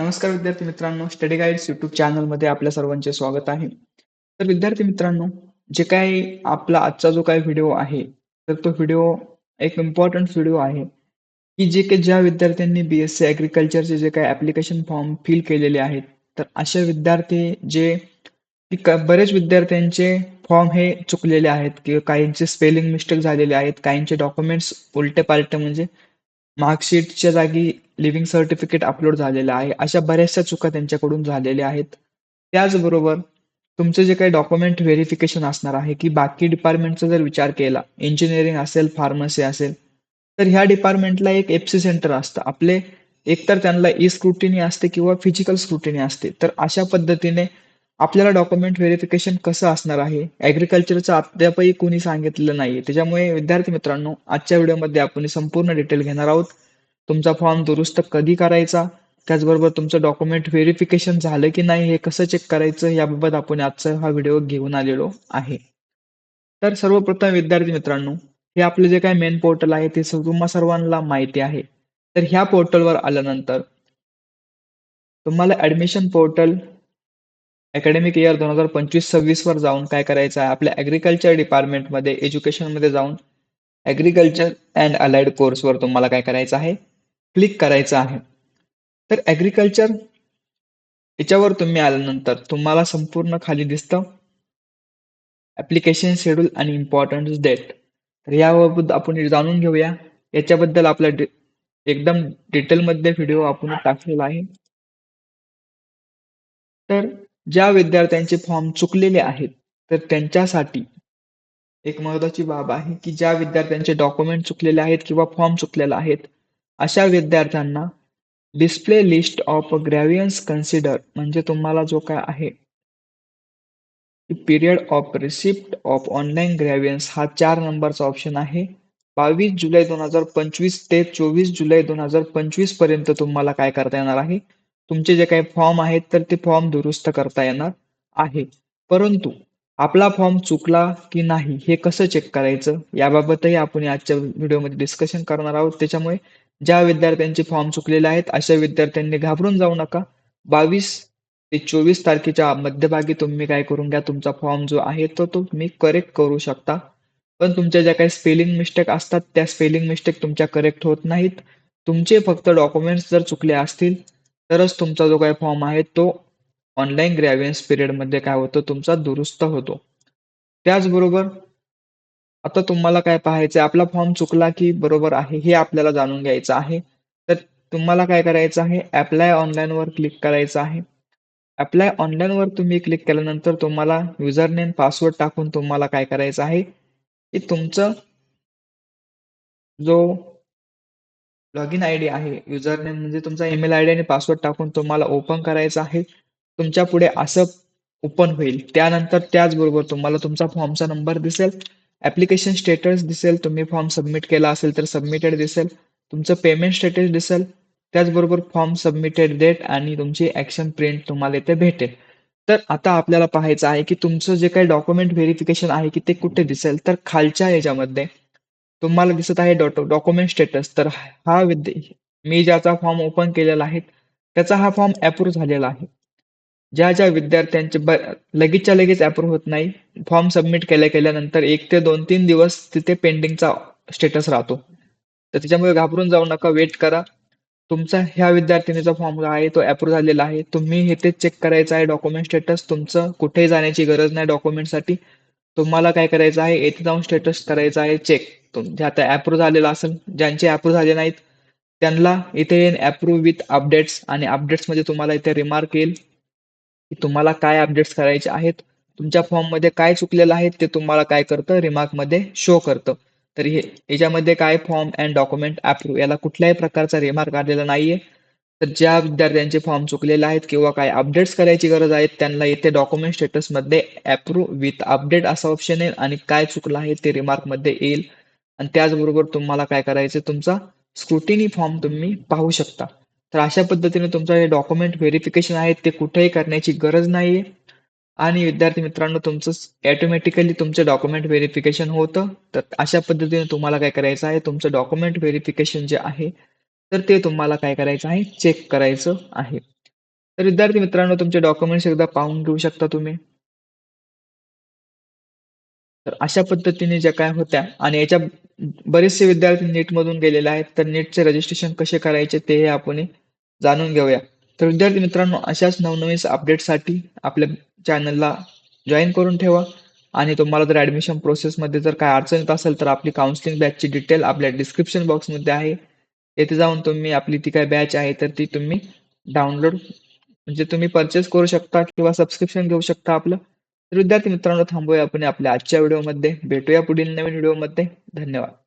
नमस्कार विद्यार्थी मित्रांनो स्टडी गाईड्स युट्यूब चॅनलमध्ये आपल्या सर्वांचे स्वागत आहे. तर विद्यार्थी मित्रांनो जे काही आपला आजचा जो काही व्हिडिओ आहे तर तो व्हिडिओ एक इम्पॉर्टंट व्हिडिओ आहे की जे काही ज्या विद्यार्थ्यांनी बी एस सी ॲग्रिकल्चरचे जे काही ॲप्लिकेशन फॉर्म फिल केलेले आहेत तर असे विद्यार्थी जे बरेच विद्यार्थ्यांचे फॉर्म हे चुकलेले आहेत किंवा काहींचे स्पेलिंग मिस्टेक झालेले आहेत काहींचे डॉक्युमेंट्स उलटे पालटे म्हणजे मार्कशीटच्या जागी लिव्हिंग सर्टिफिकेट अपलोड झालेलं आहे. अशा बऱ्याचशा चुका त्यांच्याकडून झालेल्या आहेत. त्याचबरोबर तुमचं जे काही डॉक्युमेंट व्हेरिफिकेशन असणार आहे की बाकी डिपार्टमेंटचा जर विचार केला इंजिनिअरिंग असेल फार्मसी असेल तर ह्या डिपार्टमेंटला एक एफ सी सेंटर असतं. आपले एकतर त्यांना ई स्क्रुटिनी असते किंवा फिजिकल स्क्रुटिनी असते. तर अशा पद्धतीने आपल्याला डॉक्युमेंट व्हेरिफिकेशन कसं असणार आहे? ॲग्रिकल्चरचं अद्यापही कोणी सांगितलं नाही त्याच्यामुळे विद्यार्थी मित्रांनो आजच्या व्हिडिओमध्ये आपण संपूर्ण डिटेल घेणार आहोत. तुमचा फॉर्म दुरुस्त कधी करायचा? त्याचबरोबर तुमचं डॉक्युमेंट व्हेरिफिकेशन झालं की नाही हे कसं चेक करायचं? याबाबत आपण आजचा हा व्हिडिओ घेऊन आलेलो आहे. तर सर्वप्रथम विद्यार्थी मित्रांनो हे आपलं जे काही मेन पोर्टल आहे ते तुम्हा सर्वांना माहिती आहे. तर ह्या पोर्टलवर आल्यानंतर तुम्हाला ऍडमिशन पोर्टल अकॅडमिक इयर दोन हजार पंचवीस सव्वीस वर जाऊन काय करायचं? आहे आपल्या ॲग्रिकल्चर डिपार्टमेंटमध्ये एज्युकेशनमध्ये जाऊन ॲग्रिकल्चर अँड अलाइड कोर्सवर तुम्हाला काय करायचं आहे? क्लिक करायचं आहे. तर ॲग्रिकल्चर याच्यावर तुम्ही आल्यानंतर तुम्हाला संपूर्ण खाली दिसतं ऍप्लिकेशन शेड्यूल आणि इम्पॉर्टन्स डेट तर याबाबत आपण जाणून घेऊया. याच्याबद्दल आपला एकदम डिटेलमध्ये व्हिडिओ आपण टाकलेला आहे. तर ज्या विद्यार्थ्यांचे फॉर्म चुकलेले आहेत तर त्यांच्यासाठी एक महत्वाची बाब आहे की ज्या विद्यार्थ्यांचे डॉक्युमेंट चुकलेले आहेत किंवा फॉर्म चुकलेला आहेत अशा विद्यार्थ्यांना display list of grievance consider म्हणजे तुम्हाला जो काय आहे period of receipt of online grievance हा चार नंबरचा ऑप्शन आहे. बावीस जुलै दोन हजार पंचवीस ते चोवीस जुलै दोन हजार पंचवीसपर्यंत तुम्हाला काय करता येणार आहे? तुमचे जे काही फॉर्म आहेत तर ते फॉर्म दुरुस्त करता येणार आहे. परंतु आपला फॉर्म चुकला की नाही हे कसं चेक करायचं? याबाबतही आपण आजच्या व्हिडिओमध्ये डिस्कशन करणार आहोत. त्याच्यामुळे ज्या विद्यार्थ्यांचे फॉर्म चुकलेले आहेत अशा विद्यार्थ्यांनी घाबरून जाऊ नका. बावीस ते चोवीस तारखेच्या मध्यभागी तुम्ही काय करून घ्या तुमचा फॉर्म जो आहे तो तुम्ही करेक्ट करू शकता. पण तुमच्या ज्या काही स्पेलिंग मिस्टेक असतात त्या स्पेलिंग मिस्टेक तुमच्या करेक्ट होत नाहीत. तुमचे फक्त डॉक्युमेंट्स जर चुकले असतील तरच तुमचा जो काही फॉर्म आहे तो ऑनलाईन ग्रॅव्हियन्स पिरियडमध्ये काय होतं तुमचा दुरुस्त होतो. त्याचबरोबर आता तुम्हाला काय पाहायचं आपला फॉर्म चुकला की बरोबर आहे हे आपल्याला जाणून घ्यायचं आहे. तर तुम्हाला काय करायचं आहे अप्लाय ऑनलाईनवर क्लिक करायचं आहे. अप्लाय ऑनलाईनवर तुम्ही क्लिक केल्यानंतर तुम्हाला युजर नेम पासवर्ड टाकून तुम्हाला काय करायचं आहे की तुमचं जो लॉग इन आय डी आहे. युजरनेम म्हणजे तुमचा ईमेल आय डी आणि पासवर्ड टाकून तुम्हाला ओपन करायचं आहे. तुमच्यापुढे असं ओपन होईल. त्यानंतर त्याचबरोबर तुम्हाला तुमचा फॉर्मचा नंबर दिसेल. ऍप्लिकेशन स्टेटस दिसेल. तुम्ही फॉर्म सबमिट केला असेल तर सबमिटेड दिसेल. तुमचं पेमेंट स्टेटस दिसेल. त्याचबरोबर फॉर्म सबमिटेड डेट आणि तुमची ऍक्शन प्रिंट तुम्हाला इथे भेटेल. तर आता आपल्याला पाहायचं आहे की तुमचं जे काही डॉक्युमेंट व्हेरिफिकेशन आहे की ते कुठे दिसेल? तर खालच्या याच्यामध्ये तुम्हाला दिसत आहे डॉक्युमेंट स्टेटस. तर हा विद्या मी ज्याचा फॉर्म ओपन केलेला आहे त्याचा हा फॉर्म अप्रूव्ह झालेला आहे. ज्या ज्या विद्यार्थ्यांचे ब लगेचच्या लगेच अप्रूव्ह होत नाही फॉर्म सबमिट केल्या केल्यानंतर एक ते दोन तीन दिवस तिथे पेंडिंगचा स्टेटस राहतो. तर त्याच्यामुळे घाबरून जाऊ नका वेट करा. तुमचा ह्या विद्यार्थिनीचा फॉर्म आहे तो अप्रूव्ह झालेला आहे. तुम्ही इथे चेक करायचं आहे डॉक्युमेंट स्टेटस तुमचं कुठेही जाण्याची गरज नाही डॉक्युमेंटसाठी तुम्हाला काय करायचं आहे? येथे जाऊन स्टेटस करायचं आहे. चेक जे आता अप्रूव्ह झालेला असेल ज्यांचे अप्रूव्ह झाले नाहीत त्यांना इथे येईन अप्रूव्ह विथ अपडेट्स आणि अपडेट्समध्ये तुम्हाला इथे रिमार्क येईल की तुम्हाला काय अपडेट्स करायचे आहेत तुमच्या फॉर्ममध्ये काय चुकलेलं आहे ते तुम्हाला काय करतं? रिमार्कमध्ये शो करतं. तर हे याच्यामध्ये काय फॉर्म अँड डॉक्युमेंट अप्रूव्ह याला कुठल्याही प्रकारचा रिमार्क आलेला नाहीये. तर ज्या विद्यार्थ्यांचे फॉर्म चुकलेले आहेत किंवा काय अपडेट्स करायची गरज आहे त्यांना इथे डॉक्युमेंट स्टेटसमध्ये अप्रूव्ह विथ अपडेट असा ऑप्शन येईल आणि काय चुकलं आहे ते रिमार्कमध्ये येईल. आणि त्याचबरोबर तुम्हाला काय करायचं तुमचा स्क्रुटिनी फॉर्म तुम्ही पाहू शकता. तर अशा पद्धतीने तुमचं हे डॉक्युमेंट व्हेरिफिकेशन आहे ते कुठेही करण्याची गरज नाहीये. आणि विद्यार्थी मित्रांनो तुमचं ऑटोमॅटिकली तुमचं डॉक्युमेंट व्हेरिफिकेशन होतं. तर अशा पद्धतीने तुम्हाला काय करायचं आहे तुमचं डॉक्युमेंट व्हेरिफिकेशन जे आहे तर ते तुम्हाला काय करायचं आहे? चेक करायचं आहे. तर विद्यार्थी मित्रांनो तुमचे डॉक्युमेंट्स एकदा पाहून घेऊ शकता तुम्ही. तर अशा पद्धतीने ज्या काय होत्या आणि याच्या बरेचसे विद्यार्थी नीटमधून गेलेले आहेत तर नीटचे रजिस्ट्रेशन कसे करायचे ते हे आपण जाणून घेऊया. तर विद्यार्थी मित्रांनो अशाच नवनवीन अपडेटसाठी आपल्या चॅनलला जॉईन करून ठेवा. आणि तुम्हाला जर ॲडमिशन प्रोसेसमध्ये जर काय अडचण येत असेल तर आपली काउन्सिलिंग बॅचची डिटेल आपल्या डिस्क्रिप्शन बॉक्समध्ये आहे. येथे जाऊन तुम्ही आपली ती काय बॅच आहे तर ती तुम्ही डाउनलोड म्हणजे तुम्ही परचेस करू शकता किंवा सबस्क्रिप्शन घेऊ शकता आपलं. तर विद्यार्थी मित्रांनो थांबूया आपण आपल्या आजच्या व्हिडिओमध्ये भेटूया पुढील नवीन व्हिडिओमध्ये धन्यवाद.